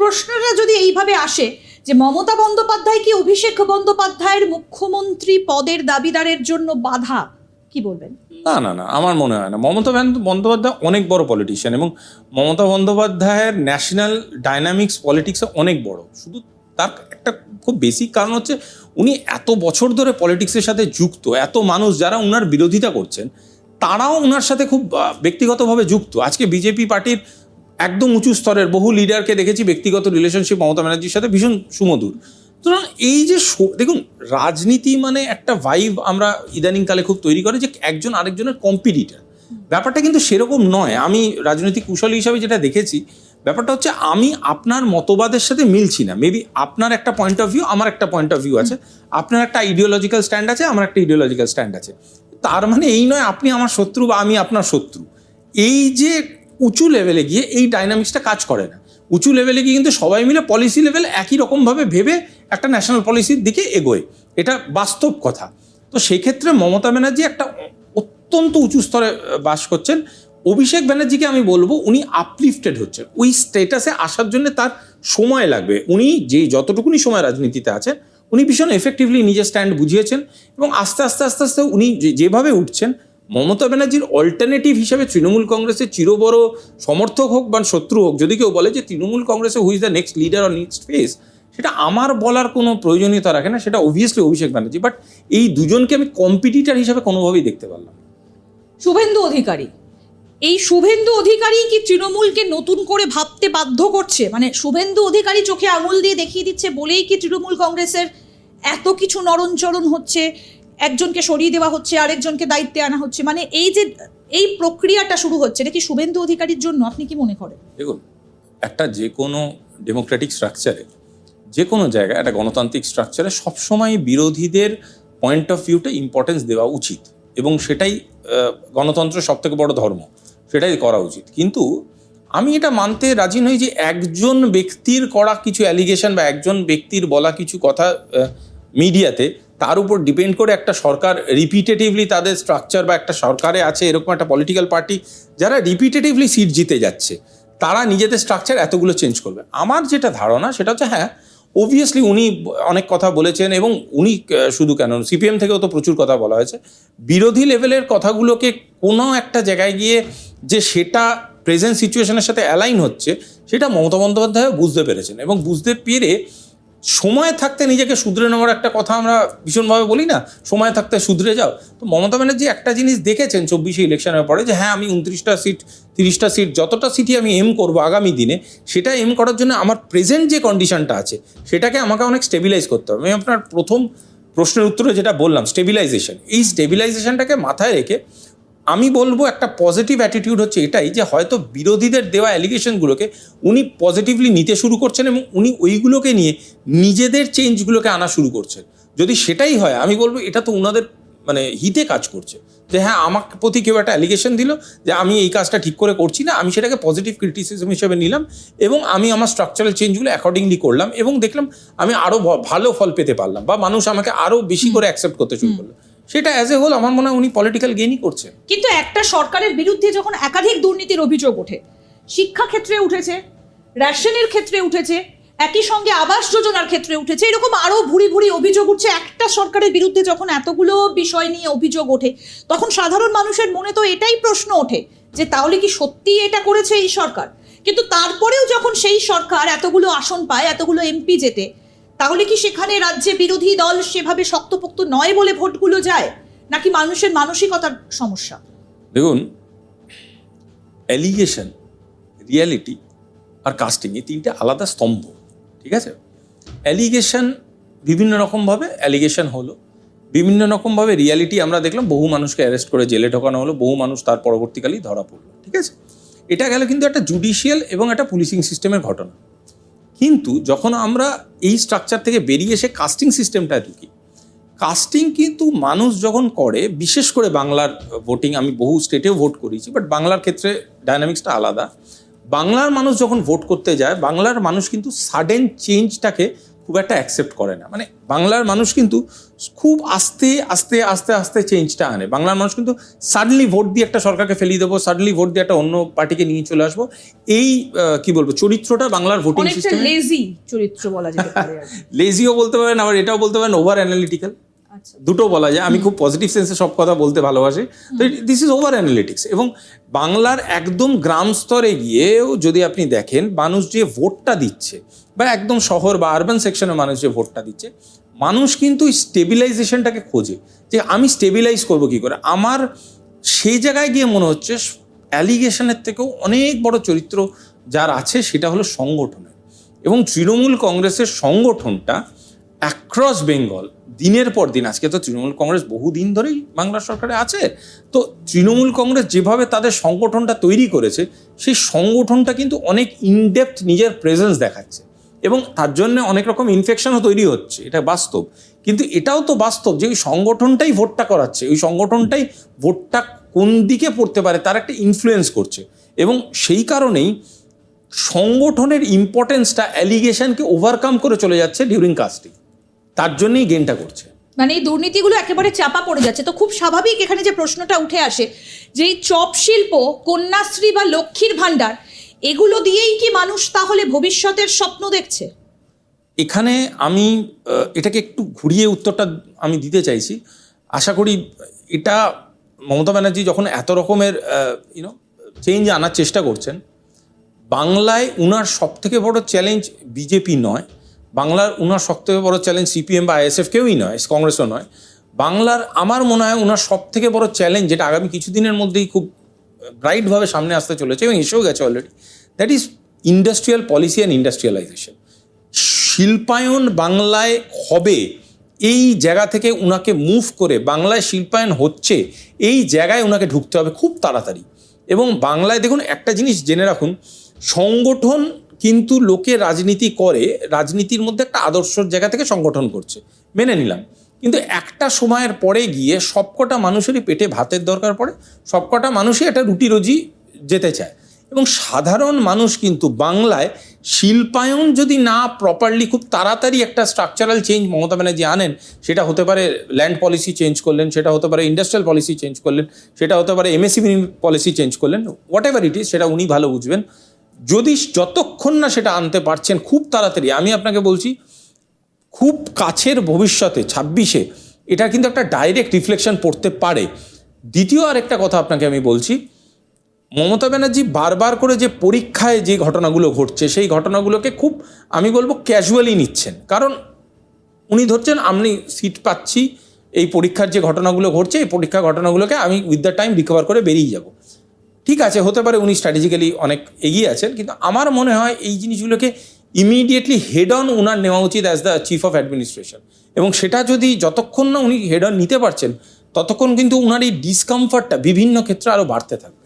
প্রশ্নটা যদি এইভাবে আসে যে মমতা বন্দ্যোপাধ্যায় কি অভিষেক বন্দ্যোপাধ্যায়ের মুখ্যমন্ত্রী পদের দাবিদারের জন্য বাধা, কি বলবেন? না না না, আমার মনে হয় না। মমতা বন্দ্যোপাধ্যায় অনেক বড় পলিটিশিয়ান এবং মমতা বন্দ্যোপাধ্যায়ের ন্যাশনাল ডাইনামিক্স পলিটিক্সে অনেক বড়। শুধু তার একটা খুব বেসিক কারণ হচ্ছে উনি এত বছর ধরে পলিটিক্সের সাথে যুক্ত, এত মানুষ যারা উনার বিরোধিতা করছেন, তারাও উনার সাথে খুব ব্যক্তিগতভাবে যুক্ত। আজকে বিজেপি পার্টির একদম উঁচু স্তরের বহু লিডারকে দেখেছি, ব্যক্তিগত রিলেশনশিপ মমতা ব্যানার্জির সাথে, ভীষণ সুমধুর। সুতরাং এই যে দেখুন, রাজনীতি মানে একটা ভাইব আমরা ইদানিংকালে খুব তৈরি করে যে একজন আরেকজনের কম্পিটিটার ব্যাপারটা কিন্তু সেরকম নয়। আমি রাজনৈতিক কুশলী হিসাবে যেটা দেখেছি, ব্যাপারটা হচ্ছে আমি আপনার মতবাদের সাথে মিলছি না। মেবি আপনার একটা পয়েন্ট অফ ভিউ আমার একটা পয়েন্ট অফ ভিউ আছে। আপনার একটা ইডিওলজিক্যাল স্ট্যান্ড আছে, আমার একটা ইডিওলজিক্যাল স্ট্যান্ড আছে। তার মানে এই নয়, আপনি আমার শত্রু বা আমি আপনার শত্রু। এই যে উঁচু লেভেলে গিয়ে এই ডাইনামিক্সটা কাজ করে না। উঁচু লেভেলে গিয়ে কিন্তু সবাই মিলে পলিসি লেভেল একই রকমভাবে ভেবে একটা ন্যাশনাল পলিসির দিকে এগোয়। এটা বাস্তব কথা। তো সেক্ষেত্রে মমতা ব্যানার্জি একটা অত্যন্ত উঁচু স্তরে বাস করছেন। অভিষেক ব্যানার্জিকে আমি বলব, উনি আপলিফটেড হচ্ছেন। ওই স্টেটাসে আসার জন্য তার সময় লাগবে। উনি যে যতটুকুনি সময় রাজনীতিতে আছেন, উনি ভীষণ এফেক্টিভলি নিজের স্ট্যান্ড বুঝিয়েছেন এবং আস্তে আস্তে আস্তে আস্তে উনি যেভাবে উঠছেন মমতা ব্যানার্জির অল্টারনেটিভ হিসাবে তৃণমূল কংগ্রেসের চিরবড় সমর্থক হোক বা শত্রু হোক, যদি কেউ বলে যে তৃণমূল কংগ্রেসে who's the next leader or next face সেটা আমার বলার কোনো প্রয়োজনীয়তা রাখে না, সেটা অবভিয়াসলি অভিষেক ব্যানার্জি বাট এই দুজনকে আমি কম্পিটিটার হিসাবে কোনোভাবেই দেখতে পারলাম। শুভেন্দু অধিকারী, এই শুভেন্দু অধিকারী কি তৃণমূলকে নতুন করে ভাবতে বাধ্য করছে মানে শুভেন্দু অধিকারী চোখে আঙুল দিয়ে দেখিয়ে দিচ্ছে বলেই কি তৃণমূল কংগ্রেসের এত কিছু নরণচরণ হচ্ছে একজনকে সরিয়ে দেওয়া হচ্ছে, আরেকজনকে দায়িত্বে আনা হচ্ছে। মানে এই যে, এই প্রক্রিয়াটা শুরু হচ্ছে, এটা কি শুভেন্দু অধিকারীর জন্য আপনি কি মনে করেন? দেখুন, একটা যে কোনো ডেমোক্রেটিক স্ট্রাকচারে, যে কোনো জায়গায় একটা গণতান্ত্রিক স্ট্রাকচারে সবসময় বিরোধীদের পয়েন্ট অফ ভিউটা ইম্পর্টেন্স দেওয়া উচিত। এবং সেটাই গণতন্ত্র সব থেকে বড় ধর্ম, সেটাই করা উচিত। কিন্তু আমি এটা মানতে রাজি নই যে একজন ব্যক্তির করা কিছু অ্যালিগেশন বা একজন ব্যক্তির বলা কিছু কথা মিডিয়াতে তার উপর ডিপেন্ড করে একটা সরকার রিপিটেটিভলি তাদের স্ট্রাকচার বা একটা সরকারে আছে, এরকম একটা পলিটিক্যাল পার্টি যারা রিপিটেটিভলি সিট জিতে যাচ্ছে, তারা নিজেদের স্ট্রাকচার এতগুলো চেঞ্জ করবে। আমার যেটা ধারণা সেটা হচ্ছে হ্যাঁ অবভিয়াসলি উনি অনেক কথা বলেছেন এবং উনি শুধু কেন সিপিএম থেকেও তো প্রচুর কথা বলা হয়েছে। বিরোধী লেভেলের কথাগুলোকে কোনো একটা জায়গায় গিয়ে যে সেটা প্রেজেন্ট সিচুয়েশনের সাথে অ্যালাইন হচ্ছে, সেটা মমতা বন্দ্যোপাধ্যায় বুঝতে পেরেছেন এবং বুঝতে পেরে সময় থাকতে নিজেকে শুধরে নেওয়ার একটা কথা আমরা ভীষণভাবে বলি না, সময় থাকতে শুধরে যাও। তো মমতা ব্যানার্জি একটা জিনিস দেখেছেন চব্বিশে ইলেকশনের পরে যে হ্যাঁ আমি উনত্রিশটা সিট, তিরিশটা সিট, যতটা সিটই আমি এম করব আগামী দিনে, সেটা এম করার জন্য আমার প্রেজেন্ট যে কন্ডিশনটা আছে, সেটাকে আমাকে অনেক স্টেবিলাইজ করতে হবে। আমি আপনার প্রথম প্রশ্নের উত্তরে যেটা বললাম স্টেবিলাইজেশন এই স্টেবিলাইজেশনটাকে মাথায় রেখে আমি বলব একটা পজিটিভ অ্যাটিটিউড হচ্ছে এটাই যে হয়তো বিরোধীদের দেওয়া অ্যালিগেশনগুলোকে উনি পজিটিভলি নিতে শুরু করছেন এবং উনি ওইগুলোকে নিয়ে নিজেদের চেঞ্জগুলোকে আনা শুরু করছেন। যদি সেটাই হয় আমি বলব এটা তো ওনাদের মানে হিতে কাজ করছে। যে হ্যাঁ আমার প্রতি কেউ একটা অ্যালিগেশন দিল যে আমি এই কাজটা ঠিক করে করছি না আমি সেটাকে পজিটিভ ক্রিটিসিজম হিসেবে নিলাম এবং আমি আমার স্ট্রাকচারাল চেঞ্জগুলো অ্যাকর্ডিংলি করলাম এবং দেখলাম আমি আরও ভালো ফল পেতে পারলাম বা মানুষ আমাকে আরও বেশি করে অ্যাকসেপ্ট করতে শুরু করল। সেটা অ্যাজ এ হোল আমার মনে হয় উনি পলিটিক্যাল গেইনই করছেন। কিন্তু একটা সরকারের বিরুদ্ধে যখন একাধিক দুর্নীতির অভিযোগ ওঠে, শিক্ষা ক্ষেত্রে উঠেছে, রেশনের ক্ষেত্রে উঠেছে, একই সঙ্গে আবাস যোজনার ক্ষেত্রে উঠেছে, এরকম আরও ভুরি ভুরি অভিযোগ উঠছে। একটা সরকারের বিরুদ্ধে যখন এতগুলো বিষয় নিয়ে অভিযোগ ওঠে, তখন সাধারণ মানুষের মনে তো এটাই প্রশ্ন ওঠে যে তাহলে কি সত্যি এটা করেছে এই সরকার? কিন্তু তারপরেও যখন সেই সরকার এতগুলো আসন পায়, এতগুলো এমপি যেতে তাহলে কি সেখানে রাজ্যে বিরোধী দল সেভাবে শক্তপোক্ত নয় বলে ভোটগুলো যায়? নাকি মানুষের মানসিকতার সমস্যা? দেখুন অ্যালিগেশন রিয়ালিটি আর কাস্টিং এই তিনটে আলাদা স্তম্ভ, ঠিক আছে? অ্যালিগেশন বিভিন্ন রকমভাবে অ্যালিগেশন হলো। বিভিন্ন রকমভাবে রিয়ালিটি আমরা দেখলাম, বহু মানুষকে অ্যারেস্ট করে জেলে ঢোকানো হলো, বহু মানুষ তার পরবর্তীকালেই ধরা পড়ল, ঠিক আছে? এটা গেল কিন্তু একটা জুডিশিয়াল এবং একটা পুলিশিং সিস্টেমের ঘটনা। কিন্তু যখন আমরা এই স্ট্রাকচার থেকে বেরিয়ে এসে কাস্টিং সিস্টেমটায় ঢুকি কাস্টিং কিন্তু মানুষ যখন করে, বিশেষ করে বাংলার ভোটিং আমি বহু স্টেটেও ভোট করেছি বাট বাংলার ক্ষেত্রে ডায়নামিক্সটা আলাদা। বাংলার মানুষ যখন ভোট করতে যায়, বাংলার মানুষ কিন্তু সাডেন চেঞ্জটাকে খুব একটা অ্যাকসেপ্ট করে না। মানে বাংলার মানুষ কিন্তু খুব আস্তে আস্তে আস্তে আস্তে চেঞ্জটা আনে। বাংলার মানুষ কিন্তু সাডেনলি ভোট দিয়ে একটা সরকারকে ফেলিয়ে দেবো সাডেনলি ভোট দিয়ে একটা অন্য পার্টিকে নিয়ে চলে আসব। এই কি বলব চরিত্রটা বাংলার ভোটিং সিস্টেম লেজি চরিত্র বলা যেতে পারে লেজিও বলতে পারেন আবার এটাও বলতে পারেন ওভার অ্যানালিটিক্যাল দুটো বলা যায়। আমি খুব পজিটিভ সেন্সে সব কথা বলতে ভালোবাসি। তো দিস ইজ ওভার অ্যানালিটিক্স এবং বাংলার একদম গ্রাম স্তরে গিয়েও যদি আপনি দেখেন, মানুষ যে ভোটটা দিচ্ছে বা একদম শহর বা আরবান সেকশনের মানুষ যে ভোটটা দিচ্ছে, মানুষ কিন্তু স্টেবিলাইজেশনটাকে খোঁজে। যে আমি স্টেবিলাইজ করব কি করে? আমার সেই জায়গায় গিয়ে মনে হচ্ছে অ্যালিগেশনের থেকেও অনেক বড় চরিত্র যার আছে সেটা হলো সংগঠনের। এবং তৃণমূল কংগ্রেসের সংগঠনটা অ্যাক্রস বেঙ্গল দিনের পর দিন, আজকে তো তৃণমূল কংগ্রেস বহুদিন ধরেই বাংলা সরকারে আছে, তো তৃণমূল কংগ্রেস যেভাবে তাদের সংগঠনটা তৈরি করেছে, সেই সংগঠনটা কিন্তু অনেক ইনডেপথ নিজের প্রেজেন্স দেখাচ্ছে, এবং তার জন্য অনেক রকম ইনফেকশনও তৈরি হচ্ছে, এটা বাস্তব। কিন্তু এটাও তো বাস্তব যে ওই সংগঠনটাই ভোটটা করাচ্ছে, ওই সংগঠনটাই ভোটটা কোন দিকে পড়তে পারে তার একটা ইনফ্লুয়েন্স করছে, এবং সেই কারণেই সংগঠনের ইম্পর্টেন্সটা অ্যালিগেশনকে ওভারকাম করে চলে যাচ্ছে ডিউরিং কাস্টিং তার জন্যই গেনটা করছে। মানে এই দুর্নীতিগুলো একেবারে চাপা পড়ে যাচ্ছে। তো খুব স্বাভাবিক এখানে যে প্রশ্নটা উঠে আসে যে এই চপ শিল্প কন্যাশ্রী বা লক্ষ্মীর ভাণ্ডার এগুলো দিয়েই কি মানুষ তাহলে ভবিষ্যতের স্বপ্ন দেখছে? এখানে আমি এটাকে একটু ঘুরিয়ে উত্তরটা আমি দিতে চাইছি। আশা করি এটা মমতা ব্যানার্জি যখন এত রকমের ইউনো চেঞ্জ আনার চেষ্টা করছেন বাংলায় উনার সব থেকে বড় চ্যালেঞ্জ বিজেপি নয়। বাংলার উনার সব থেকে বড় চ্যালেঞ্জ সিপিএম বা আইএসএফ কেউই নয় কংগ্রেসও নয়। বাংলার আমার মনে হয় উনার সব থেকে বড় চ্যালেঞ্জ যেটা আগামী কিছুদিনের মধ্যেই খুব ব্রাইটভাবে সামনে আসতে চলেছে এবং এসেও গেছে already that is industrial policy and industrialisation শিল্পায়ন বাংলায় হবে, এই জায়গা থেকে উনাকে মুভ করে বাংলায় শিল্পায়ন হচ্ছে, এই জায়গায় ওনাকে ঢুকতে হবে খুব তাড়াতাড়ি। এবং বাংলায় দেখুন একটা জিনিস জেনে রাখুন, সংগঠন কিন্তু লোকে রাজনীতি করে, রাজনীতির মধ্যে একটা আদর্শর জায়গা থেকে সংগঠন করছে। মেনে নিলাম। কিন্তু একটা সময়ের পরে গিয়ে সবকটা মানুষেরই পেটে ভাতের দরকার পড়ে, সবকটা মানুষই একটা রুটি রুজি যেতে চায়। এবং সাধারণ মানুষ কিন্তু বাংলায় শিল্পায়ন যদি না প্রপারলি খুব তাড়াতাড়ি একটা স্ট্রাকচারাল চেঞ্জ মমতা ব্যানার্জি আনেন, সেটা হতে পারে ল্যান্ড পলিসি চেঞ্জ করলেন, সেটা হতে পারে ইন্ডাস্ট্রিয়াল পলিসি চেঞ্জ করলেন, সেটা হতে পারে এমএসসি পলিসি চেঞ্জ করলেন হোয়াট এভার ইট ইজ সেটা উনি ভালো বুঝবেন। যদি যতক্ষণ না সেটা আনতে পারছেন, খুব তাড়াতাড়ি, আমি আপনাকে বলছি, খুব কাছের ভবিষ্যতে, ছাব্বিশে, এটা কিন্তু একটা ডাইরেক্ট রিফ্লেকশন পড়তে পারে। দ্বিতীয় আরেকটা কথা আপনাকে আমি বলছি, মমতা ব্যানার্জি বারবার করে যে পরীক্ষায় যে ঘটনাগুলো ঘটছে, সেই ঘটনাগুলোকে খুব, আমি বলব ক্যাজুয়ালি নিচ্ছেন। কারণ উনি ধরছেন, আমি সিট পাচ্ছি, এই পরীক্ষার যে ঘটনাগুলো ঘটছে, এই পরীক্ষা ঘটনাগুলোকে আমি উইথ দ্য টাইম রিকভার করে বেরিয়ে যাব। ঠিক আছে, হতে পারে উনি স্ট্র্যাটেজিক্যালি অনেক এগিয়ে আছেন, কিন্তু আমার মনে হয় এই জিনিসগুলোকে ইমিডিয়েটলি হেড অন উনার নেওয়া উচিত as the chief of administration এবং সেটা যদি যতক্ষণ না উনি হেড অন নিতে পারছেন, ততক্ষণ কিন্তু উনার এই ডিসকমফর্টটা বিভিন্ন ক্ষেত্রে আরও বাড়তে থাকবে।